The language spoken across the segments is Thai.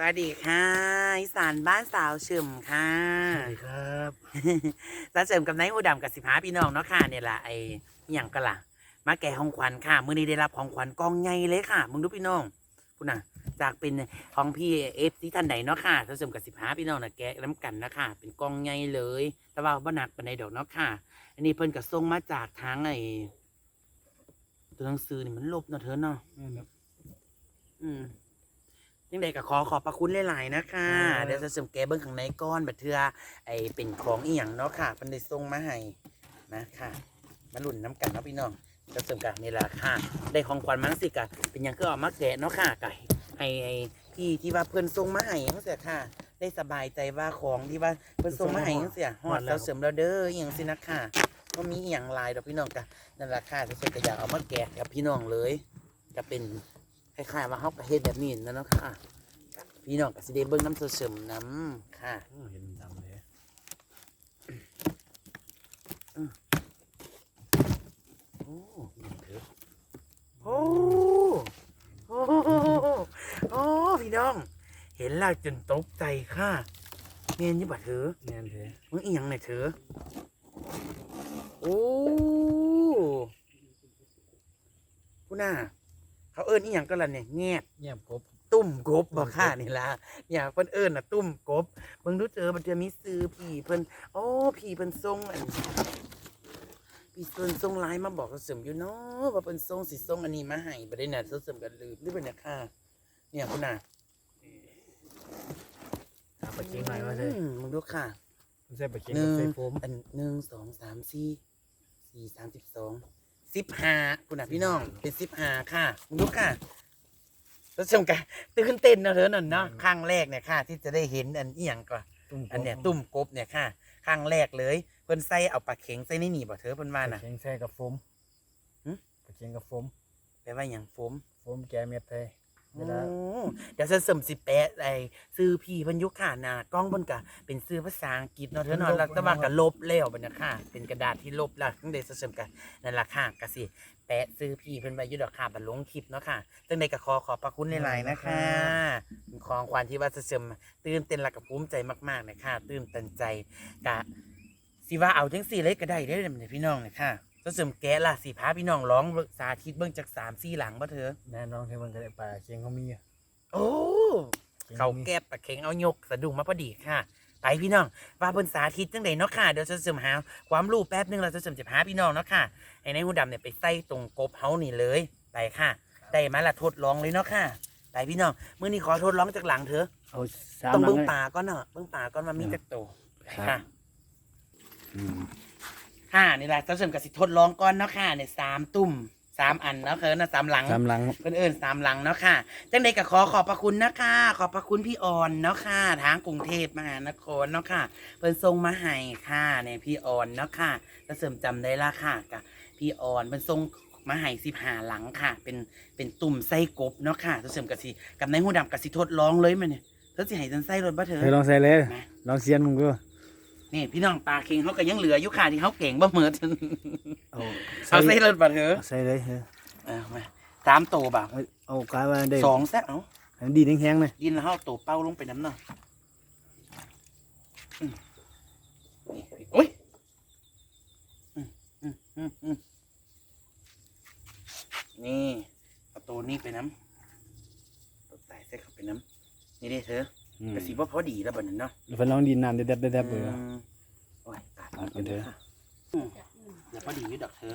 สวัสดีค่ะอีสานบ้านสาวเฉิมค่ะสวัสดีครับสาวเฉิมกับนายอูดำกับสิบห้าพี่น้องเนาะค่ะเนี่ยละไออหย่างกันล่ะ มาแก่ของขวัญค่ะมื้อนี้ได้รับของขวัญกองใหญ่เลยค่ะมึงดูพี่น้องพูดน่ะจากเป็นของพี่เอฟที่ท่านไหนเนาะค่ะสาวเฉิมกับสิบห้าพี่น้องน่ะแกะน้ำกันนะค่ะเป็นกองใหญ่เลย แต่ว่าบ่หนักปานใดดอกเนาะค่ะ อันนี้เพิ่นก็ส่งมาจากทางไอตัวหนังสือนี่มันลบเนาะเธอเนาะอืม ยังไงก็ขอขอบพระคุณหลายๆนะคะครับเดี๋ยวจะเสริมแกเบิ้งข้างในก้อนบัดเทือไอเป็นของอีหยังเนาะค่ะเพิ่นได้ส่งมาให้นะค่ะมาลุ่นน้ำกันเนาะพี่น้องจะเสริมกันนี่แหละค่ะ ได้ของขวัญมาสิกะเป็นหยังก็เออกมาแกะเนาะค่ะกะให้ไอ้พี่ที่ว่าเพิ่นส่งมาให้จังซี่ค่ะ ได้สบายใจว่าของที่ว่าเพิ่นส่งมาให้จังซี่ฮอดแล้วเสริมแล้วเด้ออหยังสินะค่ะก็มีอีหยังหลายดอกพี่น้องกะนั่นแหละค่ะจะเสริมก็อยากเอามาแกะกับพี่น้องเลย จะเป็น คล้ายๆว่าเขาประเฮ็ดแบบนี้นะเนาะค่ะ พี่น้องก็สิได้เบิ่งน้ำเสริมๆน้ำค่ะโอ้เห็นดำเลยโอ้ยังเถอะโอ้โอ้โอ้พี่น้อง เห็นแล้วจนตกใจค่ะเมนอยี่บัดเถอแน่นเถอะมึงอีหยังเนี่ยเถอโอ้ผู้น่าเขาเอิ้ นอีหยังก็ล่ะเนี่ยแงบเงียบกบตุ้มกบบอกค่ะนี่ละอย่าเพิ่นเอิ้นน่ะตุ้มกบเบิ่งดูเจอมันจะมีซื้อผีเพิ่นโอ้ผีเพิ่นส่งอันพี่เพิ่นส่งไลน์มาบอกเสริมอยู่เนาะว่าเพิ่นส่งสิส่งอันนี้มาให้บ่ได้น่ะเสริมกันลืมหรือเป็นน่ะค่ะ เนี่ยคุณน่ะตามปลาเค็งหน่อยมาเลยอืมมึงดูค่ะ มันใส่ปลาเค็งหนึ่กับงใส่โฟมอันหนึ่งสองสามสี่สี่สามสิบสอง สิบห้าคุณน่ะพี่น้อง เป็นสิบห้าค่ะมึงดูค่ะแล้วชมกันตื่นเต้นเนาะเธอนั่นเนาะครั้งแรกเนี่ยค่ะ ที่จะได้เห็นอันอีหยังก่อนตุ้มอันเนี้ยตุ่มกบเนี่ยค่ะครั้งแรกเลยเพิ่นใส่เอาปลาเข็งใส่ในนี่บ่เธอเพิ่นปว่าลาน่ะ เค็งใส่กับโฟมหึปลาเค็งกับโฟมแปลว่าหยังโฟม โฟมแกเม็ดไทย เวลาโอ้เดี๋ยวจะเสริมสิแปะไอ้ซื้อพี่เพิ่นอยุคขาหน้ากล้องเพิ่นก็เป็นซื้อภาษาอังกฤษเนาะเธอเนาะแล้วแต่ว่าก็ลบแล้วบัดน่ะค่ะ เป็นกระดาษที่ลบแล้วจังได๋เสริมกันนั่นล่ะค่ะก็สิแปะซื้อพี่เพิ่นไว้อยู่ดอกค่ะบัดลงคลิปเนาะค่ะจังได๋ก็ขอขอบพระคุณหลายๆนะคะเป็นของขวัญที่ว่าจะเสริมตื่นเต้นและก็ภูมิใจมากๆนะคะตื่นเต้นใจกะสิว่าเอาจังสี่เลยก็ได้เด้อเนี่ยพี่น้องเนี่ยค่ะ ก็เสริมแกะล่ะสิพาพี่น้องร้องเบิ่งสาธิตเบิ่งจากสามสี่หลังบ่เถอะแน่น้องที่มันก็ได้ปลาเค็งเขามีอะโอ้ค็งเขามีแก็บปะเข็งเอายกสะดุ้งมาพอดีค่ะ ไปพี่น้องว่าเพิ่นสาธิตจังไดเนาะค่ะเดี๋ยวจะเสริมหาความรู้แป๊บนึงเราจะเสริมจะพาพี่น้องเนาะค่ะให้ในายหูดำเนี่ยไปใส่ตรงกบเฮานี่เลยไปค่ะได้มาละทดลองเลยเนาะค่ะไปพี่น้องมื้อนี้ขอทดลองจากหลังเถอะเอาสามต้องหลัเบิ่งเลยป่าก่อนเนาะเบิ่งป่าก่อนว่ามีจักโตไปครัค่ะบอืม ค่ะนี่แหละเจ้าเสริมกับสิทดลองก่อนเนาะค่ะเนี่ยสามตุ่มสามอันเนาะเคินนะสามหลังสามหลัง เพิ่นเอิญสามหลังเนาะค่ะจังใดก็ขอขอบพระคุณนะคะขอบพระคุณพี่ออนเนาะค่ะทางกรุงเทพมหานครเนาะค่ะเพิ่นส่งมาให้ค่ะเนี่ยพี่ออนเนาะค่ะเจ้าเสริมจำได้ละค่ะกับพี่ออนเพิ่นส่งมาให้สิบห้าหลังค่ะ เป็นเป็นตุ่มไส้กบเนาะค่ะเจ้าเสริมกับสิกับนายหูดำกับสิทดลองเลยมันเนี่ยเธอสิให้ฉันใส่รถบ่เธอเธอลองใส่เลยมาลองเสียนมึงดู นี่พี่น้องปลาเค็งเขาก็ยังเหลืออยู่ค่ะที่เขาเก่งบ่เหมือนเอาเอาใส่รถบ่เธอเอาใส่เลยเออเอามาสามโตวบ่าเอาเอากายว่าได้สองซะเอาให้มันดีแห้งๆเลยดินแล้วเอาโตวเป้าลงไปน้ำหน่อยอืมนี่โอ้ยอืมอืมอืมอืมนี่เอาตัวนี้ไปน้ำตัวใส่ใส่เข้าไปน้ำนี่ได้เธออืม กระสีว่าพอดีแล้วบัดนั้นเนาะเพิ่นลองดินน้ำเด็ดๆเด็ดๆเบอร์มโอ้ยตายเอาไปเถอะอืมเดี๋ยวพอดีอยู่ดอกเธอ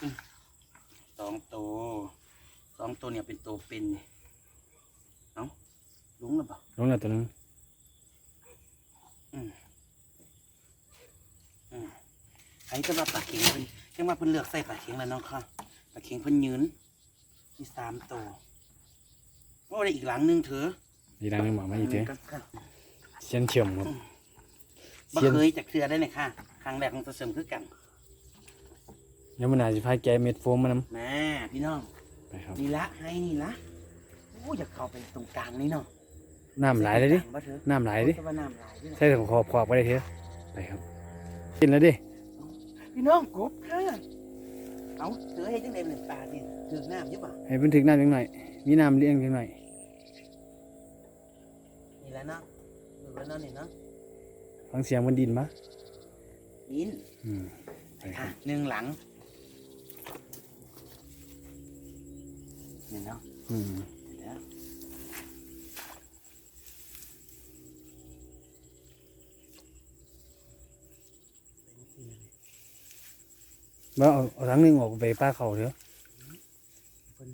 อืมสองตัวสองตัวเนี่ยเป็นตัวเป็นนี่เอ้าลุงหรือเปล่าลงแล้วตัวหนึงอืมอืมอันนี้ก็ว่าปลาเข็งเพิ่นยังว่าเพิ่นเลือกใส่ปลาเข็งแล้วเน้องค่ะปลาเข็งเพิ่นยืนมีสามตัวโอ้ได้อีกหลังหนึงเถอะ ดีดังนึงบอกมาอีกเถอะก็ก็เสียนเฉียมครับบ่เสียนเคยจากเทือได้เลยค่ะ ครั้งแรกของตัวเสริมคือกันยังมันอาจจะพายแกเม็ดโฟมมานำแม่พี่น้องไปครับนี่ละให้นี่ละโอ้อยากเข้าไปตรงกลางนี่เนาะน้ำไหลายเลยดิบ่เถอะน้ำไหลายดิแต่ว่าน้ำไหลายดิใส่ถุงขอบขอบไปเลยเถอะไปครับกินแล้วดิพี่น้องกบค่ะเอาเสือให้จังได๋เป็นปลาดิถึงน้ำอยู่ป่ะให้เพิ่นถึงน้ำจังหน่อยมีน้ำเลี้ยงจังหน่อย แล้วเนาะดูแล้วเนาะนี่เนาะฟังเสียงมันดินปะยินอืมไปครัค่ะบหนึ่งหลังนี่เนาะอืมเดี๋ยวบ่เอาเอาทั้งหนึงออกไปป้าเขาเถอะเพิ่น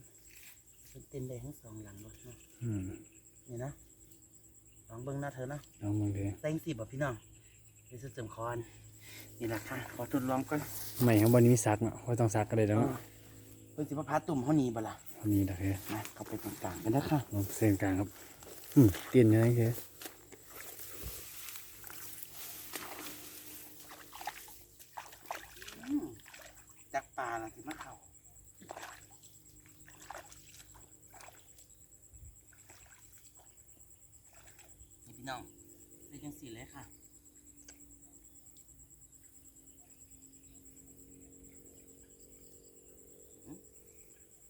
เพิ่นเต็มได้ทั้งสองหลังบ่เนาะอืมนี่นะ ลองเบิ่งเนาะเธอเนาะลองมึงดูแต่งสิบ่พี่น้องเดี๋ยวจะเสริมคอนนี่แหละค่ะขอทดลองก่อนไม่ข้างบนนี้มีซักเนาะว่าต้องซักก็ได้แล้วเนาะเพิ่นสิมาพาตุ่มเฮานี่บ่ล่ะอันนี้นะเถอะนะเข้าไปตรงกลางกันนะค่ะลองเส้นกลางครับอืมเตียนยังไงเถอะอืมจักปลาล่ะสิมาเข้านี่พี่น้องได้จังสี่เลยค่ะ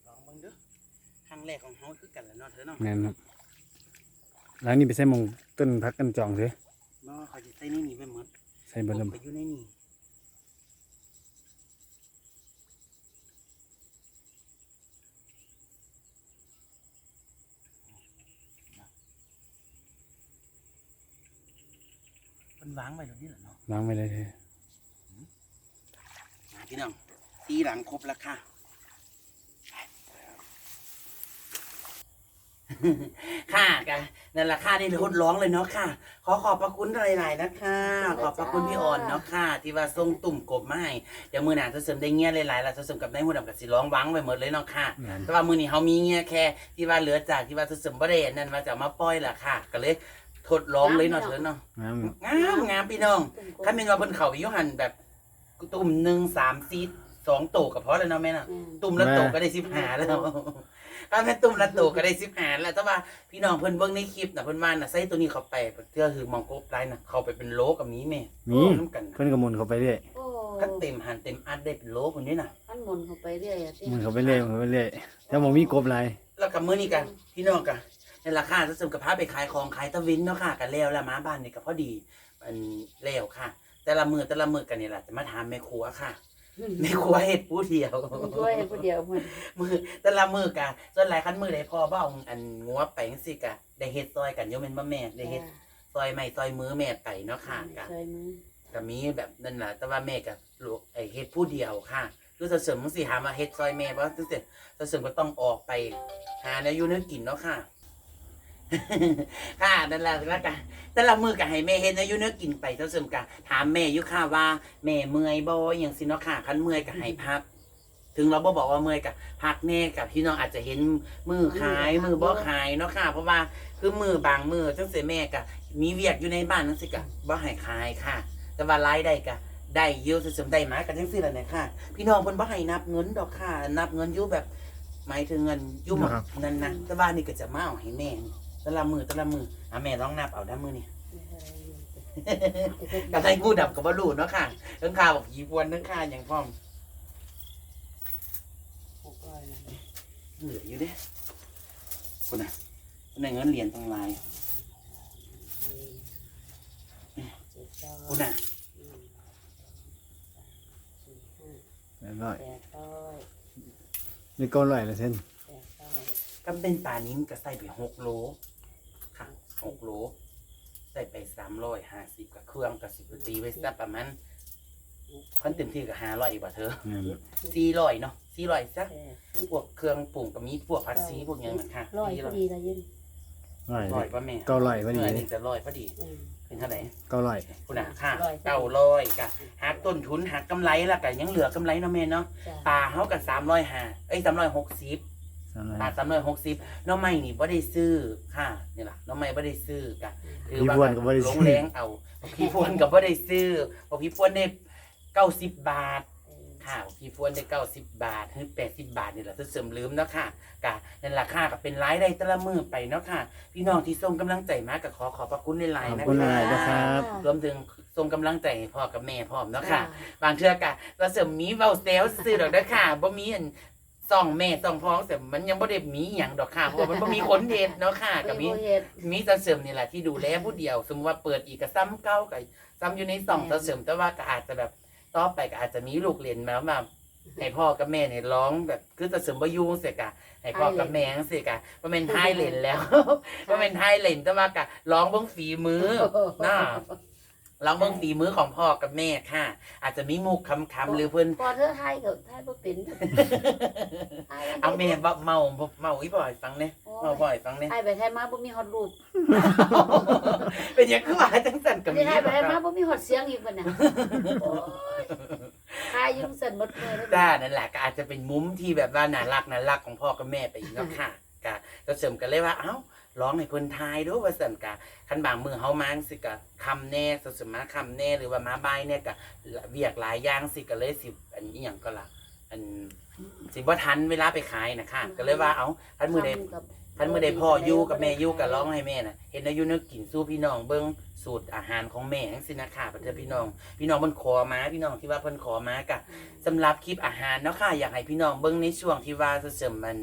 ลองเบิ่งเด้อครั้ งแรกของเฮาคือกันแหล้วเนาะเธอเนาะแม่นครับหล้างนี้ไปใส่หมองต้นพักกันจองเถอะบ่เขาสิใส่นี่นี่ไปหมดใส่เบนลไปอยู่ในนี่มันวางไว้ตรงนี้แหละเนาะำล้างไปเลยเถอะ มาพี่น้องตีหลังครบแล้วค่ะ ค่ะกันนั่นแหละค่ะนี่ทดร้องเลยเนาะค่ะ ขอขอบพระคุณหลายๆนะคะ ขอบพระคุณพี่อ่อนเนาะค่ะ ที่ว่าส่งตุ่มกบมาให้เดี๋ยวมือหนาจะเสริมได้เงี้ยหลายๆแล้วจะเสริมกับได้หูดับกับสิร้องวังไปหมดเลยเนาะค่ะแม่นแต่ว่ามือนี้เขามีเงี้ยแค่ที่ว่าเหลือจากที่ว่าจะเสริมบ่ได้อันนั่นมาจะเอามาปล่อยล่ะค่ะ ก็เลยทดลองเลยเนาะเถอะเนาะน้ำงามงามพี่น้องถ้าเป็นว่าบนเขาไปอยุหันแบบตุ่มหนึ่งสามซีสองตัวกับเพราะเลยเนาะแม่น่ะ ตุ่มละโตก็ได้สิบหาแล้ว ถ้าแม่ตุ่มละโตก็ได้สิบหาแล้วแต่ว่าพี่น้องเพิ่นเบิ่งในคลิปน่ะเพิ่นว่าน่ะใส่ตัวนี้เข้าไปเพื่อคือมองกบไลน์น่ะเข้าไปเป็นโลกับนี้แม่มี น้ำกันน่ะเพิ่นกระมุนเขาไปเรื่อยโอ้ถ้าเต็มหันเต็มอัดได้เป็นโลคนนี้น่ะขั้นหมุนเข้าไปเรื่อยอะที่หมุนเขาไปเรื่อยหมุนเขาไปเรื่อยแล้วผมมีกบหลาย แล้วกับมื้อนี้กันพี่น้องกันในราคาจะเสริมกับพาไปขายของขายตะวินเนาะค่ะกันแล้วแล้วมาบ้านนี่ก็พอดีมันแล้วค่ะ แต่ละมือแต่ละมือกันนี่แหละจะมาถามแม่ครัวค่ะ แม่ครัวเฮ็ดผู้เดียวช่วยผู้เดียวมันมือแต่ละมือกะส่วนหลายคันมือได้พอเบ้าอันงัวไปจังซี่กะได้เฮ็ดซอยกันโยมแม่นบ่แม่ได้เฮ็ดซอยไม้ซอยมือแม่ไปเนาะค่ะกะ ช่วยมือก็มีแบบนั่นล่ะแต่ว่าแม่กะลูกไอ้เฮ็ดผู้เดียวค่ะคือจะเสริมสิหามาเฮ็ดซอยแม่บ่จังซี่จะเสริมก็ต้องออกไป หาแนวอยู่แนวกินเนาะค่ะ ค่ะนั่นแหละแล้วกันแต่ละมือก็ให้แม่เฮ็ดแนวอยู่แนวกินไปเท่าเสริมกะถามแม่อยู่ค่ะว่าแม่เมื่อยบ่อหยังสิเนาะค่ะคันเมื่อยก็ให้พัก ถึงเราบ่บอกว่าเมื่อยกับพักแน่กับพี่น้องอาจจะเห็นมือขายมือบ่ขายเนาะค่ะ เพราะว่าคือมือบางมือจังเสียแม่กะมีเวียกอยู่ในบ้านนั่นสิกะบ่ให้ขายค่ะ แต่ว่ารายได้กะได้เยอะสมได้มากันจังซี่ล่ะเนี่ยค่ะ พี่น้องเพิ่นบ่ให้นับเงินดอกค่ะ นับเงินอยู่แบบหมายถึงเงินอยู่หมดนั่นนะแต่ว่านี่ก็จะมาเอาให้แม่ แต่ละมือแต่ละมืออะแม่ลองนับเอาด้านมือนี่กับใส่งูดับกับบ่รู้เนาะค่ะเรื่องข่าวบอกผีพวนเรื่องข่าวอย่างพร้อมหกร้อยนะเหลืออยู่เด้คนน่ะคนไหนเงินเหรียญตรงลายเจ็ดร้อยคนน่ะอืมสี่ห้าเรียบร้อยแปดร้อยนี่ก็ร้อยละเส้นแปดร้ อยก็เป็นปลานิ้นก็ใส่ไปหกโลค่ะหกโลใส่ไปสามร้อยห้าสิบกับเครื่องกับสิบตีไว้สักประมาณพันเต็มที่กับห้าร้อยกว่าเธอแม่นสี่ร้อยเนาะสี่ร้อยสักแปดสิบพวกเครื่องปรุงก็มีพวกผัดซีพวกหยังนะค่ะร้อยสี่พร้ออยดีละยินร้อยร้อยป่ะแม่เก้าร้อยพอดีเออนี่จะร้อยพอดี อืมเป็นเท่าไหร่ เก้าร้อย คุณน่ะค่ะร้อยเก้าร้อยกะหักต้นทุนหักกำไรและกะยังเหลือกำไรเนาะแม่เนาะจ้ะ ปลาเขากับสามร้อยห้าเอ้ยสามร้อยหกสิบ สามร้อยปลาสามร้อยหกสิบน้องไม้นี่บ่ได้ซื้อค่ะนี่ล่ะน้องไม้บ่ได้ซื้อกะพี่พวนก็บ่ได้ลซื้งอแรงเอาพี่พวนก็บ่ได้ซื้อเพราะพี่พวนได้เก้าสิบบาทเออค่ะพี่พวนได้เก้าสิบบาทถึงแปดสิบบาทนี่แหละถ้าเสริมลืมเนาะค่ะกะนั่นราคาก็เป็นรายได้แต่ละมือไปเนาะค่ะ พี่น้องที่ส่งกำลังใจมาก็ขอขอบพระคุณในไลขอบน์นะคุณคะหลายๆนะครับ รวมถึงส่งกำลังใจให้พ่อกับแม่พร้อมเนาะค่ะจ้บางเทื่อกะเราเสริมมีเว้าเซลซื้อดอกเด้อค่ะบ่มีอัน ส่องแม่ส่องพ้องแต่มันยังบ่ได้มีอหย่างดอกค่ะเพราะว่ามันบ่มีคนเฮ็ดเนาะค่ะกับมีบ่เฮ็ด มีตาเสริมนี่แหละที่ดูแลผู้เดียว สมมติว่าเปิดอีกก็ซ้ำเก้ากับซ้ำอยู่ในสองตาเสริมแต่ว่าก็อาจจะแบบต่อไปก็อาจจะมีลูกเรียนมาแบบให้พ่อกับแม่เนี่ยร้องแบบคือตาเสริมบ่อยุ่งเสียกะให้พ่อกับแม่เสียกะว่าเป็นท้ายเล่นแล้วว่าเป็นท้ายเล่นแต่ว่ากะร้องเบิ่งฝีมือ น่า ร้องเบิ่งฝีมือของพ่อกับแม่ค่ะ อาจจะมีมุกคำๆหรือเพิ่นพอเธอไทยกับไทยบ่เป็นไทยเอาแม่บ่เมาบ่เมาอีบ่อยฟังเนี่ยเมาบ่อยฟังเนี่ยไทยไปไทยมาบ่มีฮอดรูปเป็นหยังคือว่าจังซั่นกับที่มีไทยไปไทยบ่มาครับบ่มีฮอดเสียงอีกบัดน่ะโอ้ยไทยยุ่งสั่นหมดเลยจ้านั่นแหละก็อาจจะเป็นมุมที่แบบว่าน่ารักน่ารักของพ่อกับแม่ไปอีกเนาะค่ะกะก็เสริมกันเลยว่าเอ้า ร้องให้เพิ่นทายด้วยว่าสั่นกะคันบางมือเฮามาสิกะคำแน่สสมาคำแน่หรือว่ามาบายเนี่ยกะเวียกหลายอย่างสิก็เลยสิอันนี้หยังก็ล่ะอันสิบ่ทันเวลาไปขายนะคะก็เลยว่าเอ้าคันมือใดท่านเมื่อใดพ่ออยู่กับแม่อยู่กับร้องให้แม่น่ะเห็นอายุนึกกินสู้พี่น้องเบิ้งสูตรอาหารของแม่ทั้งสินะค่ะประเทศพี่น้อง พี่น้องเพิ่นขอมาพี่น้องที่ว่าเพิ่นขอมากะสำหรับคลิปอาหารเนาะค่ะอยากให้พี่น้องเบิ้งในช่วงที่ว่าเสริมมัน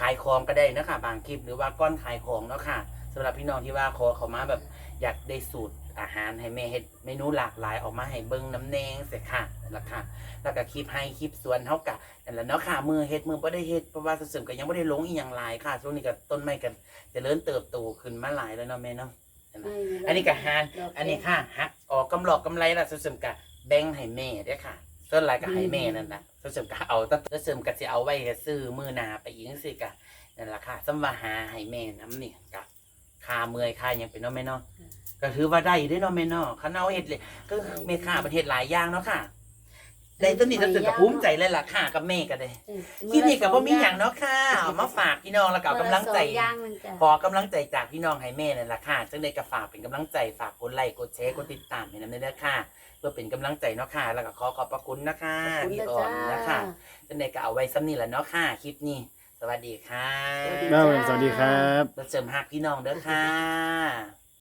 ขายของก็ได้เนาะค่ะบางคลิปหรือว่าก้อนขายของเนาะค่ะสำหรับพี่น้องที่ว่าขอเขามาแบบอยากได้สูตรอาหารให้แม่เฮ็ดเมนูหลากหลายออกมาให้เบิ้งน้ำแนงเสียค่ะนั่นล่ะค่ะแล้วก็คลิปให้คลิปสวนเฮากะนั่นแหละเนาะค่ะมือเฮ็ดมือบ่ได้เฮ็ดเพราะว่าเสริมก็ยังบ่ได้ลงอีหยังหลายค่ะช่วงนี้ก็ต้นไม้กันเจะเริ่มเติบโตขึ้นมาหลายแล้วเนาะแม่เนาะอันนี้ก็หานอันนี้ค่ะฮักออกกำหลอกกำไรละเสริมกะแบ่งให้แม่เด้อค่ะ ส่วนหลายก็ให้แม่นั่นแหละเสริมกะเอาแต่เสริมกะสิเอาไว้ซื้อมือหนาไปอีกจังซี่กะนั่นล่ะค่ะสำว่าหาให้แม่น้ำนี่กะค่าเมื่อยค่าหยังเป็นเนาะแม่เนาะก็ถือว่าได้อยู่เด้อเนาะแม่เนาะคันเอาเฮ็ดเลยก็แม่ค้าประเทศหลายอย่างเนาะค่ะได้ตัวนี้เสริมกะภูมิใจเลยล่ะค่ะกับแม่ก็ได้คลิปนี้ก็บ่มีหยังเนาะค่ะเอามาฝากพี่น้องแล้วก็เอากำลังใจย่างนึงจ้ะขอกำลังใจจากพี่น้องให้แม่นั่นแหละค่ะซึ่งได้กระฝากเป็นกำลังใจฝากกดไลค์กดแชร์กดติดตามให้นำเด้อค่ะ เพื่อเป็นกำลังใจเนาะค่ะ แล้วก็ขอขอบพระคุณนะคะพี่อ่อนนะคะซึ่งได้ก็เอาไว้ซ้ำนี่แหละเนาะค่ะ คลิปนี้ สวัสดีค่ะบ้าสวัสดีครับแล้วเสริมหักพี่น้องเด้อค่ะ